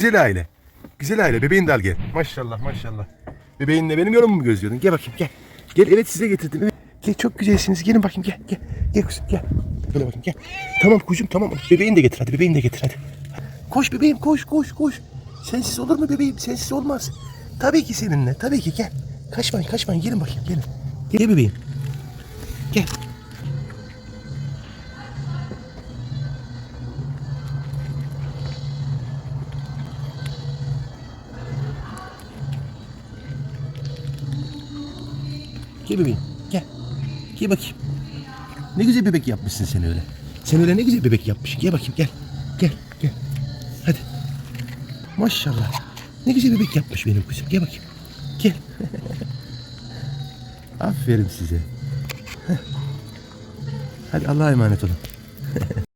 Güzel aile. Güzel aile. Bebeğin de al gel. Maşallah maşallah. Bebeğinle benim yolumu mu gözlüyordun? Gel bakayım gel. Gel evet size getirdim. Gel çok güzelsiniz. Gelin bakayım gel. Gel. Gel kuzum gel. Böyle bakayım gel. Tamam kuzum tamam. Bebeğini de getir hadi. Bebeğini de getir hadi. Koş bebeğim koş koş koş. Sensiz olur mu bebeğim? Sensiz olmaz. Tabii ki seninle. Tabii ki gel. Kaçmayın kaçmayın. Gelin bakayım gelin. Gel bebeğim. Gel. Gel bebeğim. Gel. Gel bakayım. Ne güzel bebek yapmışsın sen öyle. Sen öyle ne güzel bebek yapmışsın. Gel bakayım gel. Gel gel. Hadi. Maşallah. Ne güzel bebek yapmış benim kuzum. Gel bakayım. Gel. Aferin size. Hadi Allah'a emanet olun.